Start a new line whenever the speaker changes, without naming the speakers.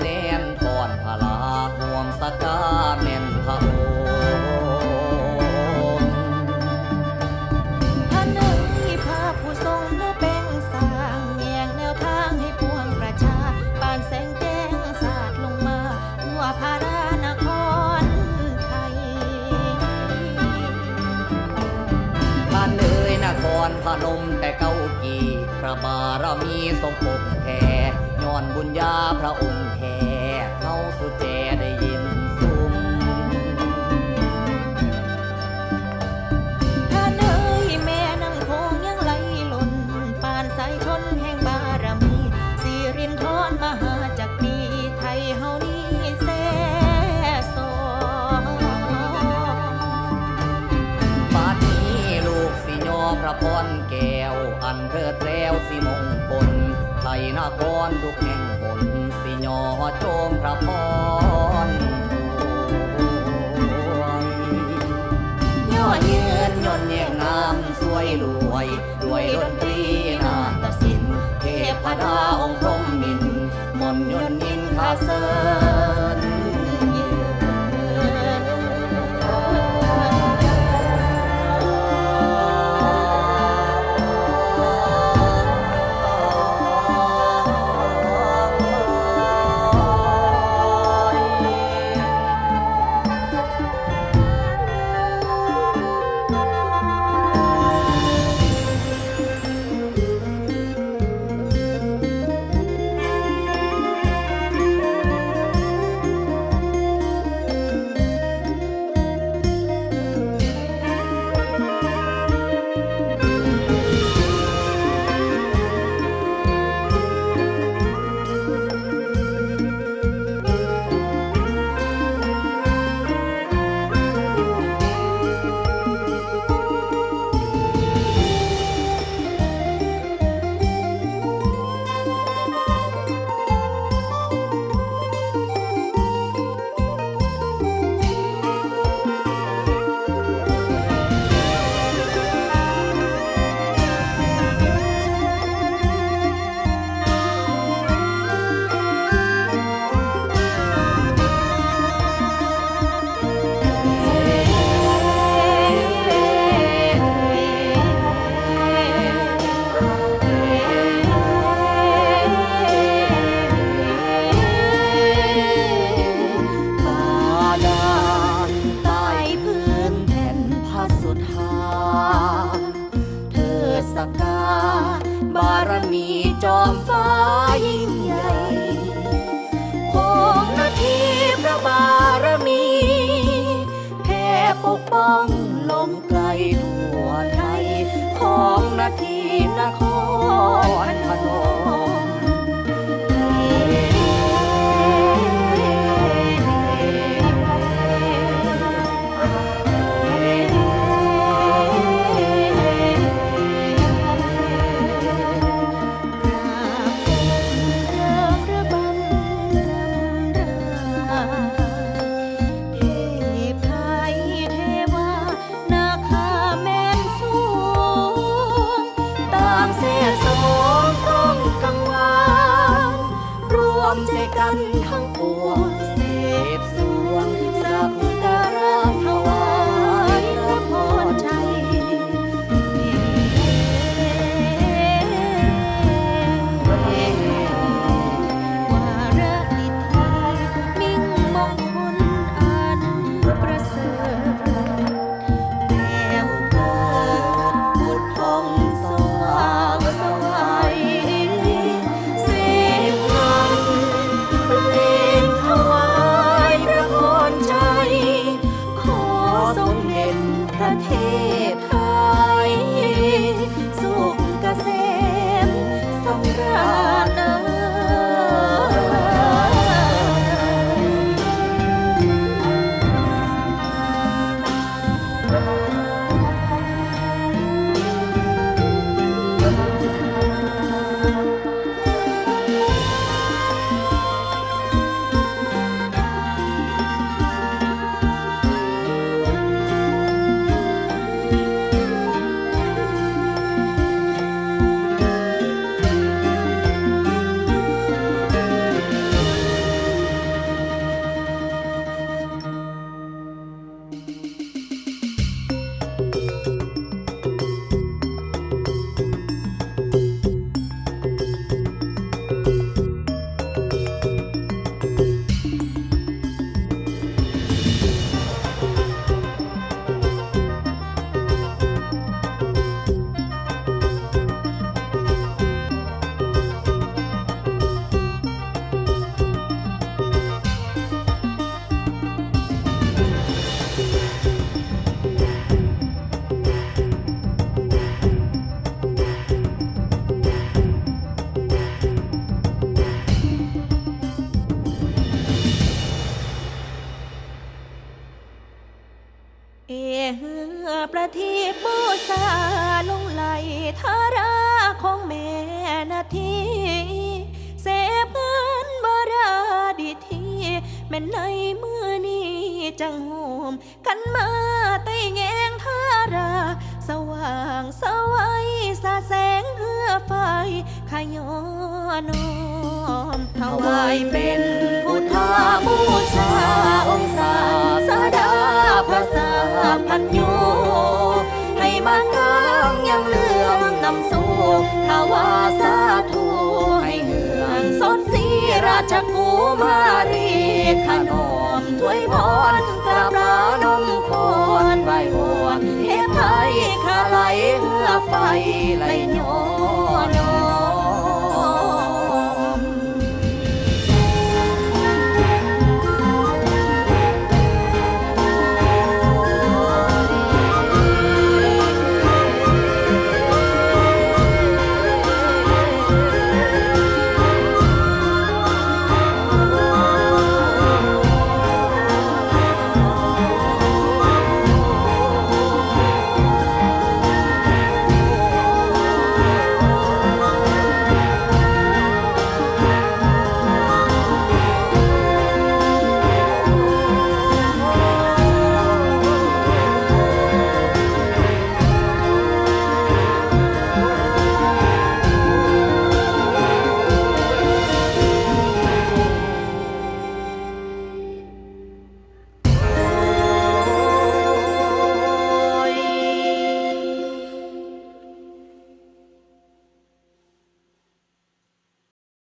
ได้โฮมมาจองใส่เน้นทอนพลาห่วมสกาเม่นพระโองค์
ท่านเอ๋ยพาผู้ทรงเนื้อแป้งสร้างแยงแนวทางให้ปวงประชาปานแสงแจ้งสาดลงมาทั่วภารานครไทย
ท่านเอ่ยนครพนมแต่เก้ากีพระบารมีทรงปกแผ่ อนบุญญาพระองค์แผ่เข้าสุแจได้ยินสุม
ท่านเอ๋ยแม่น้ำโคงยังไหลหล่นปานสายชนแห่งบารมีสิรินทรมหาจักรีไทยเฮานี้แซ่สอง
บาดนี้ลูกสิยอพระพรแก้ว อันเพิดแล้วสิมงคล ไทยนครทุกแห่งหนสิยอโจมพระพรยอดเยือนยนเนียงงามสวยรวยด้วยดนตรีนาฏศิลป์เทพดาองค์พรหมิน มนยนนินคา
เส
ริ ที
บูชาลงไหลทาราของแม่นาทีเสพเงินบาราดีทีแม่นในมือนี้จังโหมกันมาไต่แงงทารา สว่างสวัยสาแสงเพื่อไฟขยอนอมถวา
ย
เป็
น
ช
กุมารีขนมถ้วยพอ